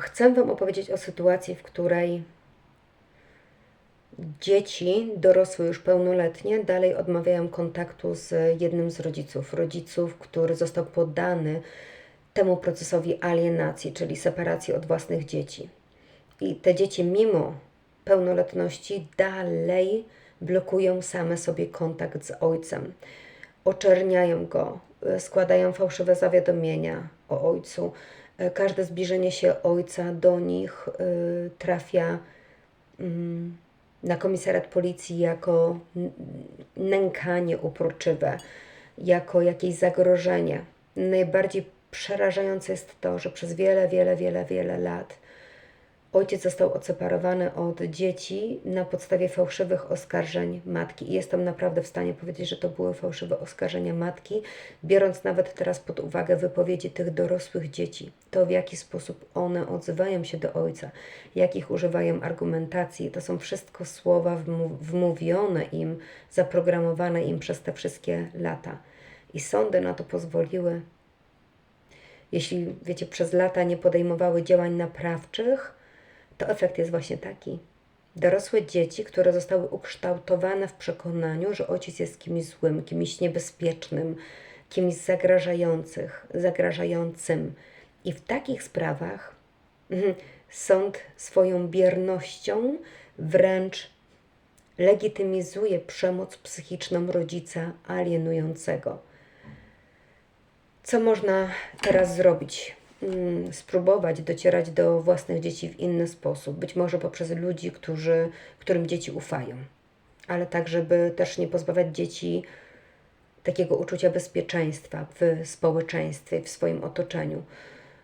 chcę Wam opowiedzieć o sytuacji, w której dzieci, dorosłe już pełnoletnie, dalej odmawiają kontaktu z jednym z rodziców. Rodziców, który został poddany temu procesowi alienacji, czyli separacji od własnych dzieci. I te dzieci, mimo pełnoletności, dalej blokują same sobie kontakt z ojcem. Oczerniają go, składają fałszywe zawiadomienia o ojcu. Y, Każde zbliżenie się ojca do nich y, trafia mm, na komisariat policji jako nękanie uporczywe, jako jakieś zagrożenie. Najbardziej przerażające jest to, że przez wiele, wiele, wiele, wiele lat ojciec został odseparowany od dzieci na podstawie fałszywych oskarżeń matki. I jestem naprawdę w stanie powiedzieć, że to były fałszywe oskarżenia matki, biorąc nawet teraz pod uwagę wypowiedzi tych dorosłych dzieci, to w jaki sposób one odzywają się do ojca, jakich używają argumentacji. To są wszystko słowa wmówione im, zaprogramowane im przez te wszystkie lata. I sądy na to pozwoliły. Jeśli, wiecie, przez lata nie podejmowały działań naprawczych, to efekt jest właśnie taki. Dorosłe dzieci, które zostały ukształtowane w przekonaniu, że ojciec jest kimś złym, kimś niebezpiecznym, kimś zagrażających, zagrażającym. I w takich sprawach mhm, sąd swoją biernością wręcz legitymizuje przemoc psychiczną rodzica alienującego. Co można teraz zrobić? Mm, Spróbować docierać do własnych dzieci w inny sposób, być może poprzez ludzi, którzy, którym dzieci ufają, ale tak, żeby też nie pozbawiać dzieci takiego uczucia bezpieczeństwa w społeczeństwie, w swoim otoczeniu.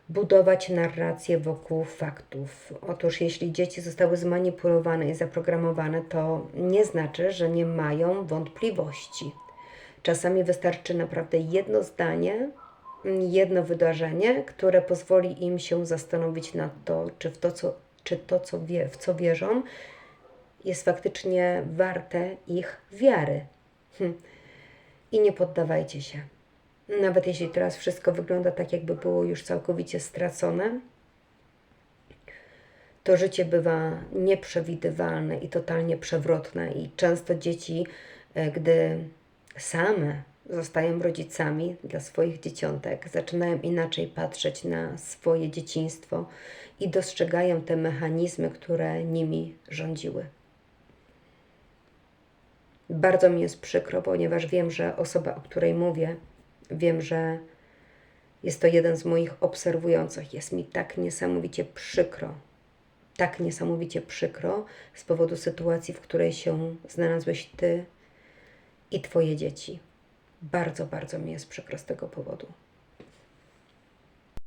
Budować narrację wokół faktów. Otóż, jeśli dzieci zostały zmanipulowane i zaprogramowane, to nie znaczy, że nie mają wątpliwości. Czasami wystarczy naprawdę jedno zdanie, jedno wydarzenie, które pozwoli im się zastanowić nad to, czy, w to, co, czy to, co wie, w co wierzą, jest faktycznie warte ich wiary. Hm. I nie poddawajcie się. Nawet jeśli teraz wszystko wygląda tak, jakby było już całkowicie stracone, to życie bywa nieprzewidywalne i totalnie przewrotne, i często dzieci, e, gdy same zostają rodzicami dla swoich dzieciątek, zaczynają inaczej patrzeć na swoje dzieciństwo i dostrzegają te mechanizmy, które nimi rządziły. Bardzo mi jest przykro, ponieważ wiem, że osoba, o której mówię, wiem, że jest to jeden z moich obserwujących. Jest mi tak niesamowicie przykro, tak niesamowicie przykro z powodu sytuacji, w której się znalazłeś ty i twoje dzieci. Bardzo, bardzo mi jest przykro z tego powodu.